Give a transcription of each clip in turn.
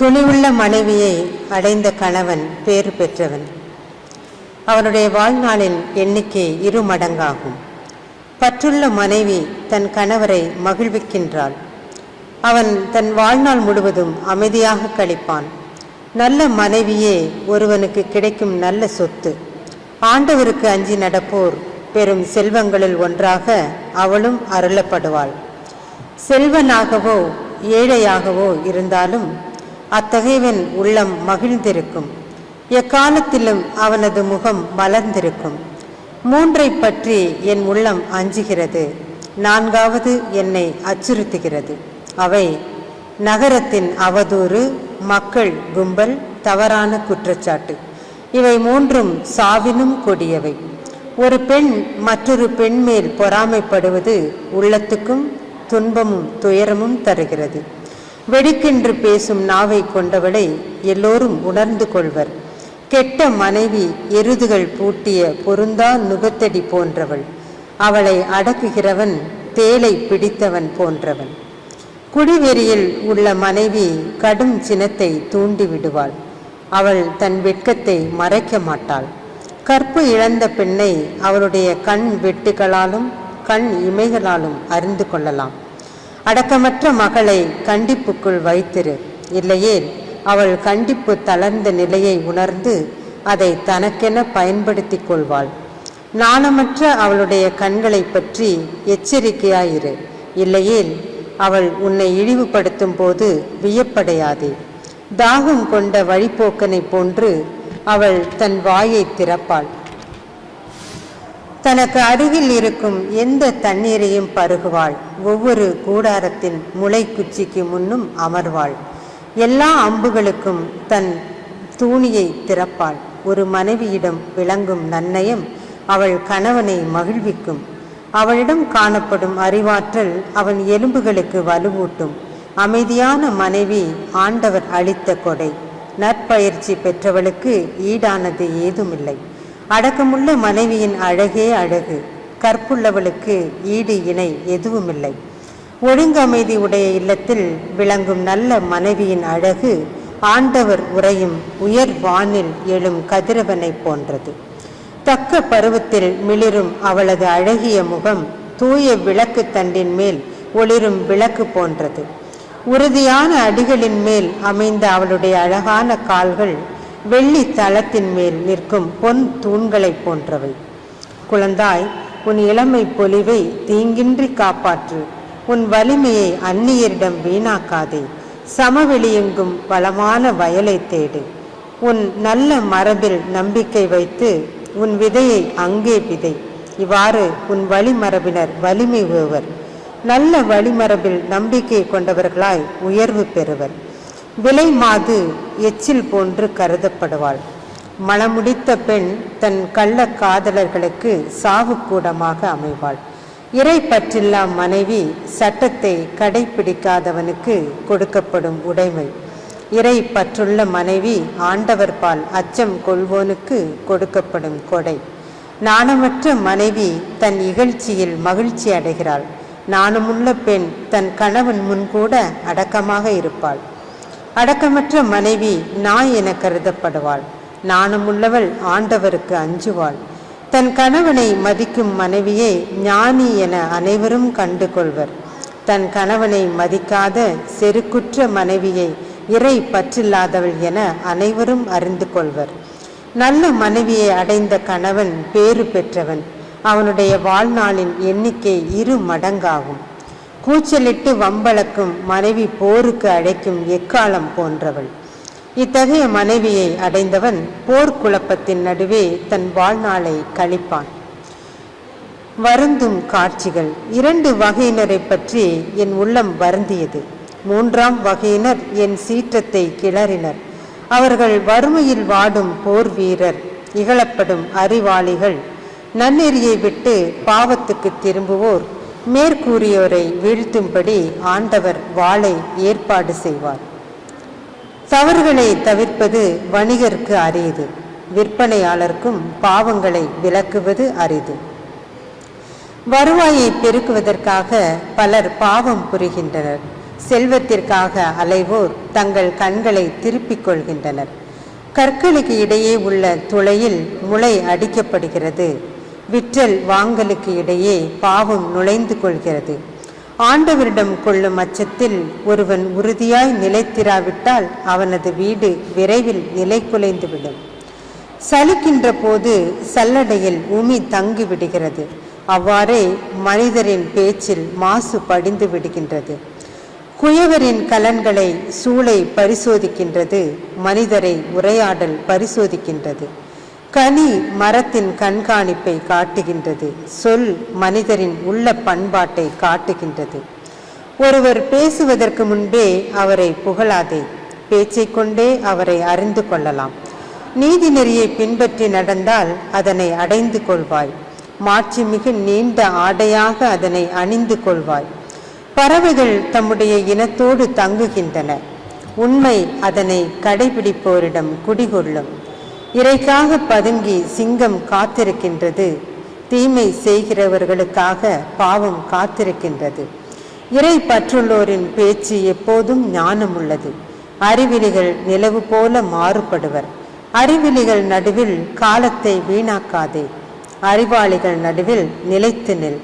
துணிவுள்ள மனைவியை அடைந்த கணவன் பேறு பெற்றவன். அவனுடைய வாழ்நாளின் எண்ணிக்கை இரு மடங்காகும். பற்றுள்ள மனைவி தன் கணவரை மகிழ்விக்கின்றாள். அவன் தன் வாழ்நாள் முழுவதும் அமைதியாக கழிப்பான். நல்ல மனைவியே ஒருவனுக்கு கிடைக்கும் நல்ல சொத்து. ஆண்டவருக்கு அஞ்சி நடப்போர் பெரும் செல்வங்களில் ஒன்றாக அவளும் அருளப்படுவாள். செல்வனாகவோ ஏழையாகவோ இருந்தாலும் அத்தகையவன் உள்ளம் மகிழ்ந்திருக்கும். எக்காலத்திலும் அவனது முகம் மலர்ந்திருக்கும். மூன்றை பற்றி என் உள்ளம் அஞ்சுகிறது. நான்காவது என்னை அச்சுறுத்துகிறது. அவை நகரத்தின் அவதூறு மக்கள் கும்பல் தவறான குற்றச்சாட்டு. இவை மூன்றும் சாவினும் கொடியவை. ஒரு பெண் மற்றொரு பெண் மேல் பொறாமைப்படுவது உள்ளத்துக்கும் துன்பமும் துயரமும் தருகிறது. வெடிக்கென்று பேசும் நாவை கொண்டவளை எல்லோரும் உணர்ந்து கொள்வர். கெட்ட மனைவி எருதுகள் பூட்டிய பொருந்தா நுகத்தடி போன்றவள். அவளை அடக்குகிறவன் தேலை பிடித்தவன் போன்றவன். குடிவெறியில் உள்ள மனைவி கடும் சினத்தை தூண்டி விடுவாள் அவள் தன் வெட்கத்தை மறைக்க மாட்டாள். கற்பு இழந்த பெண்ணை அவளுடைய கண் வெட்டுகளாலும் கண் இமைகளாலும் அறிந்து கொள்ளலாம். அடக்கமற்ற மகளை கண்டிப்புக்குள் வைத்திரு. இல்லையேல் அவள் கண்டிப்பு தளர்ந்த நிலையை உணர்ந்து அதை தனக்கென பயன்படுத்திக் கொள்வாள். நாணமற்ற அவளுடைய கண்களை பற்றி எச்சரிக்கையாயிரு. இல்லையேல் அவள் உன்னை இழிவுபடுத்தும் போது வியப்படையாதே. தாகம் கொண்ட வழிப்போக்கனை போன்று அவள் தன் வாயை திறப்பாள். தனக்கு அருகில் இருக்கும் எந்த தண்ணீரையும் பருகுவாள். ஒவ்வொரு கூடாரத்தின் முளைக்குச்சிக்கு முன்னும் அமர்வாள். எல்லா அம்புகளுக்கும் தன் தூணியை திறப்பாள். ஒரு மனைவியிடம் விளங்கும் நன்னயம் அவள் கணவனை மகிழ்விக்கும். அவளிடம் காணப்படும் அறிவாற்றல் அவன் எலும்புகளுக்கு வலுவூட்டும். அமைதியான மனைவி ஆண்டவர் அளித்த கொடை. நற்பயிற்சி பெற்றவளுக்கு ஈடானது ஏதுமில்லை. அடக்கமுள்ள மனைவியின் அழகே அழகு. கற்புள்ளவளுக்கு ஈடு இணை எதுவுமில்லை. ஒழுங்கமைதி உடைய இல்லத்தில் விளங்கும் நல்ல மனைவியின் அழகு ஆண்டவர் உறையும் உயர் வானில் எழும் கதிரவனை போன்றது. தக்க பருவத்தில் மிளிரும் அவளது அழகிய முகம் தூய விளக்கு தண்டின் மேல் ஒளிரும் விளக்கு போன்றது. உறுதியான அடிகளின் மேல் அமைந்த அவளுடைய அழகான கால்கள் வெள்ளி தளத்தின் மேல் நிற்கும் பொன் தூண்களைப் போன்றவை. குழந்தாய் உன் இளமை பொலிவை தீங்கின்றி காப்பாற்று. உன் வலிமையை அந்நியரிடம் வீணாக்காதே. சமவெளியெங்கும் வளமான வயலை தேடு. உன் நல்ல மரபில் நம்பிக்கை வைத்து உன் விதையை அங்கே விதை. இவ்வாறு உன் வழிமரபினர் வலிமை உவர் நல்ல வழிமரபில் நம்பிக்கை கொண்டவர்களாய் உயர்வு பெறுவர். விலை மாது எச்சில் போன்று கருதப்படுவாள். மணமுடித்த பெண் தன் கள்ள காதலர்களுக்கு சாவுக்கூடமாக அமைவாள். இறை பற்றில்லா மனைவி சட்டத்தை கடைபிடிக்காதவனுக்கு கொடுக்கப்படும் உடைமை. இறை பற்றுள்ள மனைவி ஆண்டவர் பால் அச்சம் கொள்வோனுக்கு கொடுக்கப்படும் கொடை. நாணமற்ற மனைவி தன் இகழ்ச்சியில் மகிழ்ச்சி அடைகிறாள். நாணமுள்ள பெண் தன் கணவன் முன்கூட அடக்கமாக இருப்பாள். அடக்கமற்ற மனைவி நாய் என கருதப்படுவாள். நாணமுள்ளவள் ஆண்டவருக்கு அஞ்சுவாள். தன் கணவனை மதிக்கும் மனைவியை ஞானி என அனைவரும் கண்டு கொள்வர் தன் கணவனை மதிக்காத செருக்குற்ற மனைவியை இறை பற்றில்லாதவள் என அனைவரும் அறிந்து கொள்வர். நல்ல மனைவியை அடைந்த கணவன் பேறு பெற்றவன். அவனுடைய வாழ்நாளின் எண்ணிக்கை இரு மடங்காகும். கூச்சலிட்டு வம்பளக்கும் மனைவி போருக்கு அழைக்கும் எக்காலம் போன்றவள். இத்தகைய மனைவியை அடைந்தவன் போர்க்குழப்பத்தின் நடுவே தன் வாழ்நாளை கழிப்பான். வருந்தும் காட்சிகள். இரண்டு வகையினரை பற்றி என் உள்ளம் வருந்தியது. மூன்றாம் வகையினர் என் சீற்றத்தை கிளறினர். அவர்கள் வறுமையில் வாடும் போர் வீரர் இகழப்படும் அறிவாளிகள். நன்னெறியை விட்டு பாவத்துக்கு திரும்புவோர் மேற்கூறியோரை வீழ்த்தும்படி ஆண்டவர் வாளை ஏற்பாடு செய்வார். தவறுகளை தவிர்ப்பது வணிகருக்கு அரிது விற்பனையாளருக்கும் பாவங்களை விலக்குவது அரிது. வருவாயை பெருக்குவதற்காக பலர் பாவம் புரிகின்றனர். செல்வத்திற்காக அலைவோர் தங்கள் கண்களை திருப்பிக் கொள்கின்றனர். கற்களுக்கு இடையே உள்ள துளையில் முளை அடிக்கப்படுகிறது. விற்றல் வாங்கலுக்கு இடையே பாவம் நுழைந்து கொள்கிறது. ஆண்டவரிடம் கொள்ளும் அச்சத்தில் ஒருவன் உறுதியாய் நிலைத்திராவிட்டால் அவனது வீடு விரைவில் நிலை குலைந்துவிடும். சலிக்கின்ற போது சல்லடையில் உமி தங்கி விடுகிறது அவ்வாறே மனிதரின் பேச்சில் மாசு படிந்து விடுகின்றது. குயவரின் கலன்களை சூளை பரிசோதிக்கின்றது மனிதரை உரையாடல் பரிசோதிக்கின்றது. கனி மரத்தின் கண்காணிப்பை காட்டுகின்றது. சொல் மனிதரின் உள்ள பண்பாட்டை காட்டுகின்றது. ஒருவர் பேசுவதற்கு முன்பே அவரை புகழாதே. பேச்சை கொண்டே அவரை அறிந்து கொள்ளலாம். நீதி நெறியை பின்பற்றி நடந்தால் அதனை அடைந்து கொள்வாய். மாட்சிமிகு நீண்ட ஆடையாக அதனை அணிந்து கொள்வாய். பறவைகள் தம்முடைய இனத்தோடு தங்குகின்றன. உண்மை அதனை கடைபிடிப்போரிடம் குடிகொள்ளும். இறைக்காக பதுங்கி சிங்கம் காத்திருக்கின்றது. தீமை செய்கிறவர்களுக்காக பாவம் காத்திருக்கின்றது. இறை பற்றுள்ளோரின் பேச்சு எப்போதும் ஞானம் உள்ளது அறிவிலிகள் நிலவு போல மாறுபடுவர். அறிவிலிகள் நடுவில் காலத்தை வீணாக்காதே. அறிவாளிகள் நடுவில் நிலைத்து நில்.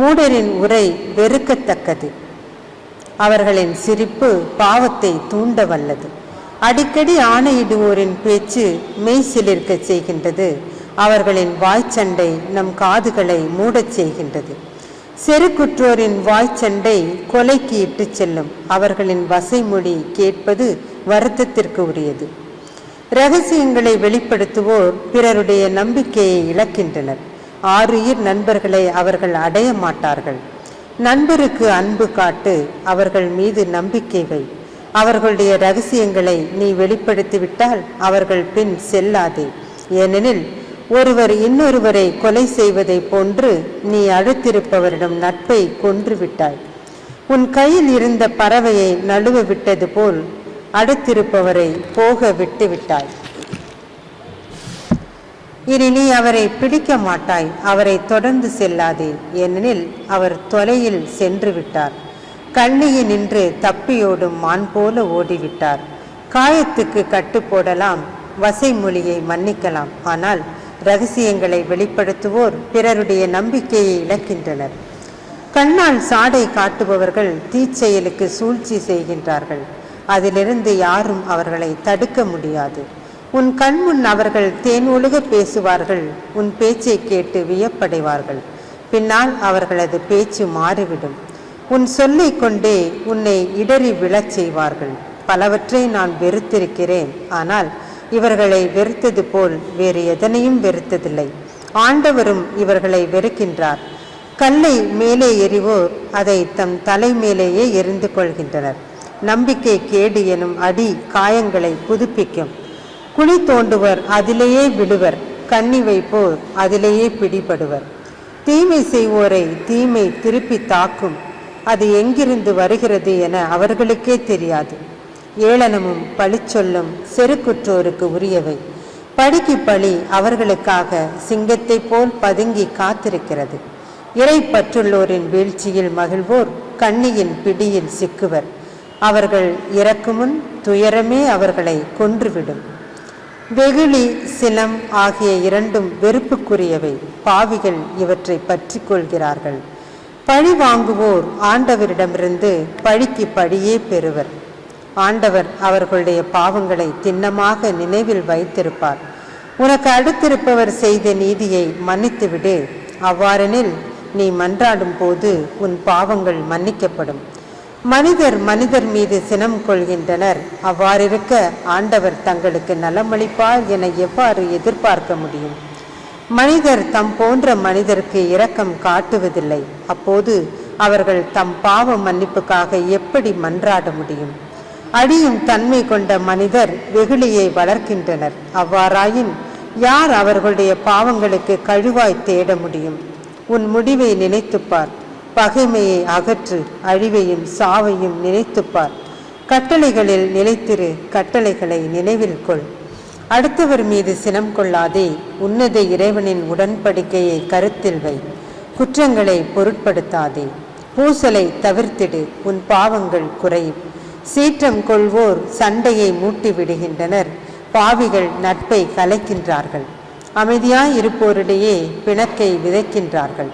மூடரின் உரை வெறுக்கத்தக்கது. அவர்களின் சிரிப்பு பாவத்தை தூண்ட வல்லது அடிக்கடி ஆணையிடுவோரின் பேச்சு மெய் சிலிர்க்கச் செய்கின்றது. அவர்களின் வாய்ச்சண்டை நம் காதுகளை மூடச் செய்கின்றது. செருக்குற்றோரின் வாய்ச்சண்டை கொலைக்கு இட்டுச் செல்லும் அவர்களின் வசைமொழி கேட்பது வருத்தத்திற்கு உரியது. ரகசியங்களை வெளிப்படுத்துவோர் பிறருடைய நம்பிக்கையை இழக்கின்றனர். ஆறுயிர் நண்பர்களை அவர்கள் அடைய மாட்டார்கள். நண்பருக்கு அன்பு காட்டு அவர்கள் மீது நம்பிக்கை வை அவர்களுடைய ரகசியங்களை நீ வெளிப்படுத்திவிட்டால் அவர்கள் பின் செல்லாதே. ஏனெனில் ஒருவர் இன்னொருவரை கொலை செய்வதைப் போன்று நீ அடுத்திருப்பவரிடம் நட்பை கொன்று விட்டாய் உன் கையில் இருந்த பறவையை நழுவ விட்டது போல் அடுத்திருப்பவரை போக விட்டு விட்டாய் இனி நீ அவரை பிடிக்க மாட்டாய் அவரை தொடர்ந்து செல்லாதே. ஏனெனில் அவர் தொலையில் சென்று விட்டார் கண்ணியை நின்று தப்பியோடும் மான் போல ஓடிவிட்டார். காயத்துக்கு கட்டு போடலாம் வசை மொழியை மன்னிக்கலாம். ஆனால் ரகசியங்களை வெளிப்படுத்துவோர் பிறருடைய நம்பிக்கையை இழக்கின்றனர். கண்ணால் சாடை காட்டுபவர்கள் தீச்செயலுக்கு சூழ்ச்சி செய்கின்றார்கள். அதிலிருந்து யாரும் அவர்களை தடுக்க முடியாது. உன் கண்முன் அவர்கள் தேன் ஒழுக பேசுவார்கள் உன் பேச்சை கேட்டு வியப்படைவார்கள். பின்னால் அவர்களது பேச்சு மாறிவிடும். உன் சொல்லைக் கொண்டே உன்னை இடறி விழச் செய்வார்கள். பலவற்றை நான் வெறுத்திருக்கிறேன். ஆனால் இவர்களை வெறுத்தது போல் வேறு எதனையும் வெறுத்ததில்லை. ஆண்டவரும் இவர்களை வெறுக்கின்றார். கல்லை மேலே எறிவோர் அதை தம் தலை மேலேயே எரிந்து கொள்கின்றனர். நம்பிக்கை கேடு எனும் அடி காயங்களை புதுப்பிக்கும். குழி தோண்டுவர் அதிலேயே விடுவர். கண்ணி வைப்போர் அதிலேயே பிடிபடுவர். தீமை செய்வோரை தீமை திருப்பி தாக்கும். அது எங்கிருந்து வருகிறது என அவர்களுக்கே தெரியாது. ஏளனமும் பழிச்சொல்லும் செருக்குற்றோருக்கு உரியவை. பழிக்கு பழி அவர்களுக்காக சிங்கத்தைப் போல் பதுங்கி காத்திருக்கிறது. இறை பற்றுள்ளோரின் வீழ்ச்சியில் மகிழ்வோர் கண்ணியின் பிடியில் சிக்குவர். அவர்கள் இறக்குமுன் துயரமே அவர்களை கொன்றுவிடும். வெகுளி சினம் ஆகிய இரண்டும் வெறுப்புக்குரியவை. பாவிகள் இவற்றை பற்றி கொள்கிறார்கள். பழி வாங்குவோர் ஆண்டவரிடமிருந்து பழிக்கு பழியே பெறுவர். ஆண்டவர் அவர்களுடைய பாவங்களை திண்ணமாக நினைவில் வைத்திருப்பார். உனக்கு அடுத்திருப்பவர் செய்த நீதியை மன்னித்துவிடு. அவ்வாறெனில் நீ மன்றாடும் போது உன் பாவங்கள் மன்னிக்கப்படும். மனிதர் மனிதர் மீது சினம் கொள்கின்றனர். அவ்வாறிருக்க ஆண்டவர் தங்களுக்கு நலமளிப்பார் என எவ்வாறு எதிர்பார்க்க முடியும்? மனிதர் தம் போன்ற மனிதருக்கு இரக்கம் காட்டுவதில்லை. அப்போது அவர்கள் தம் பாவ மன்னிப்புக்காக எப்படி மன்றாட முடியும்? அடியும் தன்மை கொண்ட மனிதர் வெகுளியை வளர்க்கின்றனர். அவ்வாறாயின் யார் அவர்களுடைய பாவங்களுக்கு கழுவாய் தேட முடியும்? உன் முடிவை நினைத்துப்பார். பகைமையை அகற்று அழிவையும் சாவையும் நினைத்துப்பார். கட்டளைகளில் நிலைத்திரு. கட்டளைகளை நினைவில் கொள். அடுத்தவர் மீது சினம் கொள்ளாதே. உன்னத இறைவனின் உடன்படிக்கையை கருத்தில் வை. குற்றங்களை பொருட்படுத்தாதே. பூசலை தவிர்த்திடு. உன் பாவங்கள் குறையும். சீற்றம் கொள்வோர் சண்டையை மூட்டி விடுகின்றனர் பாவிகள் நட்பை கலைக்கின்றார்கள். அமைதியாய் இருப்போரிடையே பிணக்கை விதைக்கின்றார்கள்.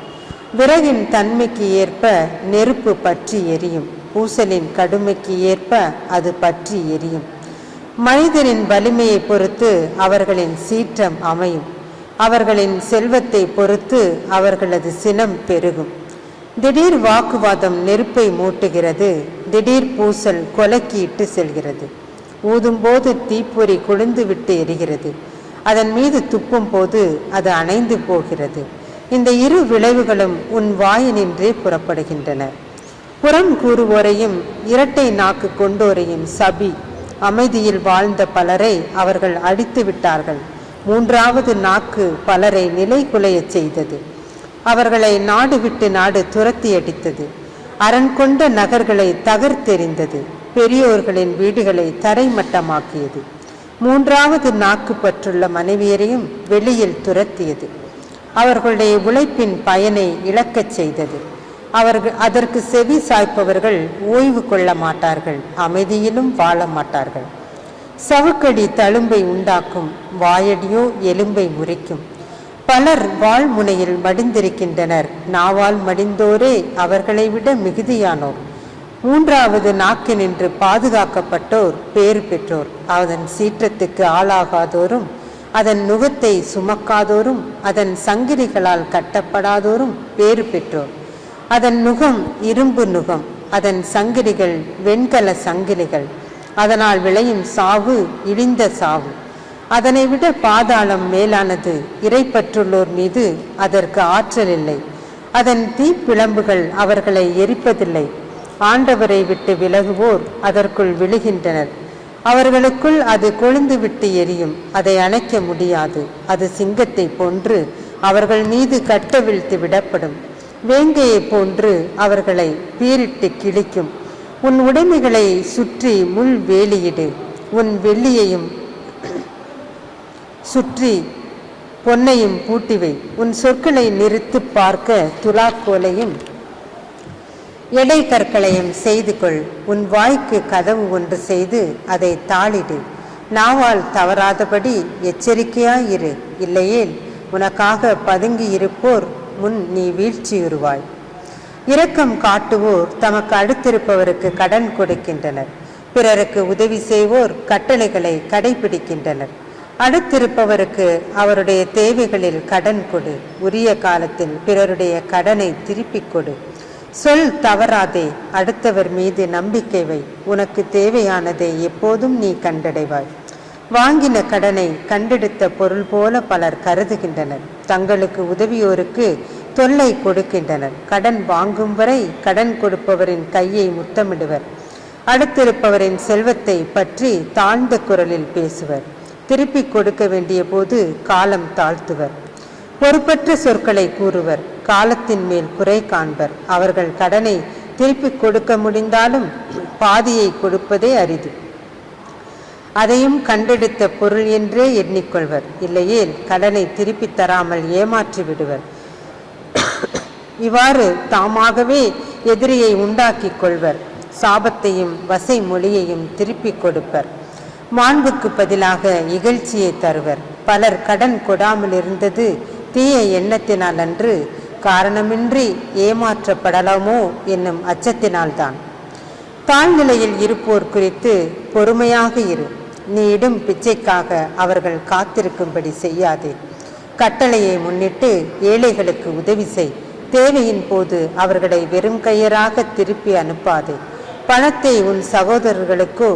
விறகின் தன்மைக்கு ஏற்ப நெருப்பு பற்றி எரியும். பூசலின் கடுமைக்கு ஏற்ப அது பற்றி எரியும். மனிதரின் வலிமையை பொறுத்து அவர்களின் சீற்றம் அமையும். அவர்களின் செல்வத்தை பொறுத்து அவர்களது சினம் பெருகும். திடீர் வாக்குவாதம் நெருப்பை மூட்டுகிறது. திடீர் பூசல் கொலைக்கு செல்கிறது. ஊதும்போது தீப்பொறி கொழுந்து விட்டு எரிகிறது. அதன் மீது துப்பும் போது அது அணைந்து போகிறது. இந்த இரு விளைவுகளும் உன் வாயினின்றே புறப்படுகின்றன. புறம் கூறுவோரையும் இரட்டை நாக்கு கொண்டோரையும் சபி அமைதியில் வாழ்ந்த பலரை அவர்கள் அடித்து விட்டார்கள். மூன்றாவது நாக்கு பலரை நிலை குலையச் செய்தது. அவர்களை நாடு விட்டு நாடு துரத்தி அடித்தது. அரண் கொண்ட நகர்களை தகர்த்தெறிந்தது. பெரியோர்களின் வீடுகளை தரைமட்டமாக்கியது. மூன்றாவது நாக்கு பற்றுள்ள மனைவியரையும் வெளியில் துரத்தியது. அவர்களுடைய உழைப்பின் பயனை இழக்கச் செய்தது. அவர்கள் அதற்கு செவி சாய்ப்பவர்கள் ஓய்வு கொள்ள மாட்டார்கள் அமைதியிலும் வாழ மாட்டார்கள். சவுக்கடி தழும்பை உண்டாக்கும் வாயடியோ எலும்பை முறிக்கும். பலர் வாழ்முனையில் மடிந்திருக்கின்றனர் நாவால் மடிந்தோரே அவர்களை விட மிகுதியானோர். மூன்றாவது நாக்கு நின்று பாதுகாக்கப்பட்டோர் பேறு பெற்றோர். அதன் சீற்றத்துக்கு ஆளாகாதோரும் அதன் நுகத்தை சுமக்காதோரும் அதன் சங்கிலிகளால் கட்டப்படாதோரும் பேறு பெற்றோர். அதன் நுகம் இரும்பு நுகம் அதன் சங்கிலிகள் வெண்கல சங்கிலிகள். அதனால் விளையும் சாவு இழிந்த சாவு. அதனை விட பாதாளம் மேலானது இறைப்பற்றுள்ளோர் மீது அதற்கு ஆற்றல் இல்லை. அதன் தீப்பிழம்புகள் அவர்களை எரிப்பதில்லை. ஆண்டவரை விட்டு விலகுவோர் அதற்குள் விழுகின்றனர். அவர்களுக்குள் அது கொழுந்து விட்டு எரியும். அதை அணைக்க முடியாது. அது சிங்கத்தை போன்று அவர்கள் மீது கட்டவிழ்த்து விடப்படும். வேங்கையை போன்று அவர்களை பீரிட்டு கிழிக்கும். உன் உடைமைகளை சுற்றி முள் வேலியிடு. உன் வெள்ளியையும் சுற்றி பொன்னையும் பூட்டிவை. உன் சொற்களை நிறுத்து பார்க்க துலாக்கோலையும் எடை கற்களையும் செய்து கொள் உன் வாய்க்கு கதவு ஒன்று செய்து அதை தாளிடு. நாவால் தவறாதபடி எச்சரிக்கையாயிரு. இல்லையேல் உனக்காக பதுங்கி இருப்போர் முன் நீ வீழ்ச்சியுறுவாய். இரக்கம் காட்டுவோர் தமக்கு அடுத்திருப்பவருக்கு கடன் கொடுக்கின்றனர். பிறருக்கு உதவி செய்வோர் கட்டளைகளை கடைபிடிக்கின்றனர். அடுத்திருப்பவருக்கு அவருடைய தேவைகளில் கடன் கொடு. உரிய காலத்தில் பிறருடைய கடனை திருப்பிக் கொடு. சொல் தவறாதே அடுத்தவர் மீது நம்பிக்கை வை. உனக்கு தேவையானதை எப்போதும் நீ கண்டடைவாய். வாங்கின கடனை கண்டெடுத்த பொருள் போல பலர் கருதுகின்றனர். தங்களுக்கு உதவியோருக்கு தொல்லை கொடுக்கின்றனர். கடன் வாங்கும் வரை கடன் கொடுப்பவரின் கையை முத்தமிடுவர். அடுத்திருப்பவரின் செல்வத்தை பற்றி தாழ்ந்த குரலில் பேசுவர். திருப்பிக் கொடுக்க வேண்டிய போது காலம் தாழ்த்துவர். பொறுப்பற்ற சொற்களை கூறுவர். காலத்தின் மேல் குறை காண்பர். அவர்கள் கடனை திருப்பிக் கொடுக்க முடிந்தாலும் பாதியை கொடுப்பதே அரிது. அதையும் கண்டெடுத்த பொருள் என்றே எண்ணிக்கொள்வர். இல்லையேல் கடனை திருப்பித் தராமல் ஏமாற்றி விடுவர். இவ்வாறு தாமாகவே எதிரியை உண்டாக்கிக் கொள்வர். சாபத்தையும் வசை மொழியையும் திருப்பிக் கொடுப்பர். மாண்புக்கு பதிலாக இகழ்ச்சியை தருவர். பலர் கடன் கொடாமல் இருந்தது தீய எண்ணத்தினால் அன்று காரணமின்றி ஏமாற்றப்படலாமோ என்னும் அச்சத்தினால்தான். தாழ்நிலையில் இருப்போர் குறித்து பொறுமையாக இரு. நீ இடும் பிச்சைக்காக அவர்கள் காத்திருக்கும்படி செய்யாதே. கட்டளையை முன்னிட்டு ஏழைகளுக்கு உதவி செய். தேவையின் போது அவர்களை வெறும் கையராக திருப்பி அனுப்பாதே. பணத்தை உன் சகோதரர்களுக்கோ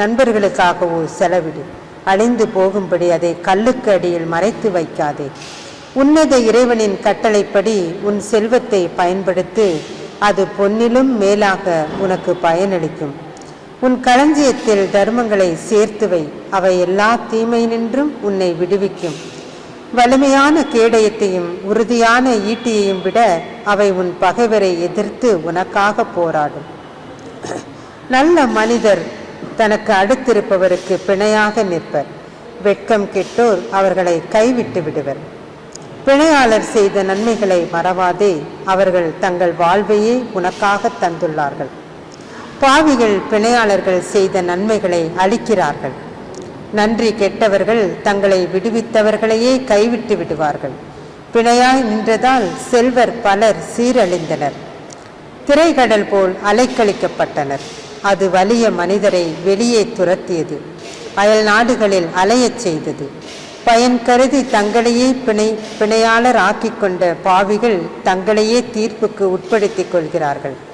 நண்பர்களுக்காகவோ செலவிடு. அழிந்து போகும்படி அதை கல்லுக்கு அடியில் மறைத்து வைக்காதே. உன்னத இறைவனின் கட்டளைப்படி உன் செல்வத்தை பயன்படுத்து அது பொன்னிலும் மேலாக உனக்கு பயனளிக்கும். உன் களஞ்சியத்தில் தர்மங்களை சேர்த்து வை. அவை எல்லா தீமையினின்றும் உன்னை விடுவிக்கும். வலிமையான கேடயத்தையும் உறுதியான ஈட்டியையும் விட அவை உன் பகைவரை எதிர்த்து உனக்காக போராடும். நல்ல மனிதர் தனக்கு அடுத்திருப்பவருக்கு பிணையாக நிற்பர். வெட்கம் கெட்டோர் அவர்களை கைவிட்டு விடுவர். பிணையாளர் செய்த நன்மைகளை மறவாதே. அவர்கள் தங்கள் வாழ்வையே உனக்காக தந்துள்ளார்கள். பாவிகள் பிணையாளர்கள் செய்த நன்மைகளை அளிக்கிறார்கள் நன்றி கெட்டவர்கள் தங்களை விடுவித்தவர்களையே கைவிட்டு விடுவார்கள். பிணையாய் நின்றதால் செல்வர் பலர் சீரழிந்தனர். திரைகடல் போல் அலைக்கழிக்கப்பட்டனர். அது வலிய மனிதரை வெளியே துரத்தியது. அயல் நாடுகளில் அலையச் செய்தது. பயன் கருதி தங்களையே பிணை பிணையாளர் ஆக்கிக் கொண்ட பாவிகள் தங்களையே தீர்ப்புக்கு உட்படுத்திக் கொள்கிறார்கள்.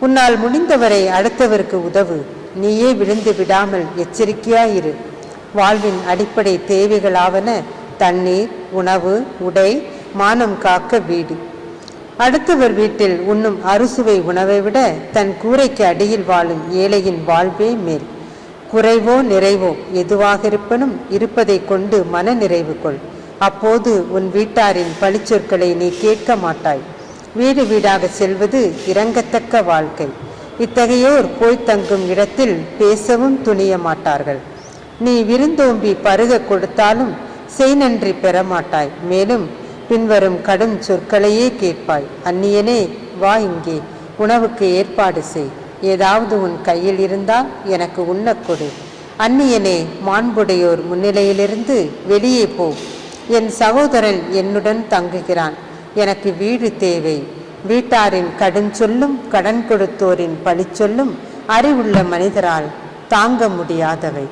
உன்னால் முடிந்தவரை அடுத்தவருக்கு உதவு. நீயே விழுந்து விடாமல் எச்சரிக்கையாயிரு. வாழ்வின் அடிப்படை தேவைகளாவன தண்ணீர் உணவு உடை மானம் காக்க வீடு. அடுத்தவர் வீட்டில் உண்ணும் அறுசுவை உணவை விட தன் கூரைக்கு அடியில் வாழும் ஏழையின் வாழ்வே மேல். குறைவோ நிறைவோ எதுவாக இருப்பனும் இருப்பதை கொண்டு மன நிறைவு கொள். அப்போது உன் வீட்டாரின் பழிச்சொற்களை நீ கேட்க மாட்டாய். வீடு வீடாக செல்வது இறங்கத்தக்க வாழ்க்கை. இத்தகையோர் போய் தங்கும் இடத்தில் பேசவும் துணிய மாட்டார்கள். நீ விருந்தோம்பி பருக கொடுத்தாலும் செய் நன்றி பெற மாட்டாய். மேலும் பின்வரும் கடும் சொற்களையே கேட்பாய். அந்நியனே வா இங்கே உணவுக்கு ஏற்பாடு செய். ஏதாவது உன் கையில் இருந்தால் எனக்கு உண்ணக் கொடு. அந்நியனே மாண்புடையோர் முன்னிலையிலிருந்து வெளியே போ. என் சகோதரன் என்னுடன் தங்குகிறான். எனக்கு வீடு தேவை. வீட்டாரின் கடும் சொல்லும் கடன் கொடுத்தோரின் பழிச்சொல்லும் அறிவுள்ள மனிதரால் தாங்க முடியாதவை.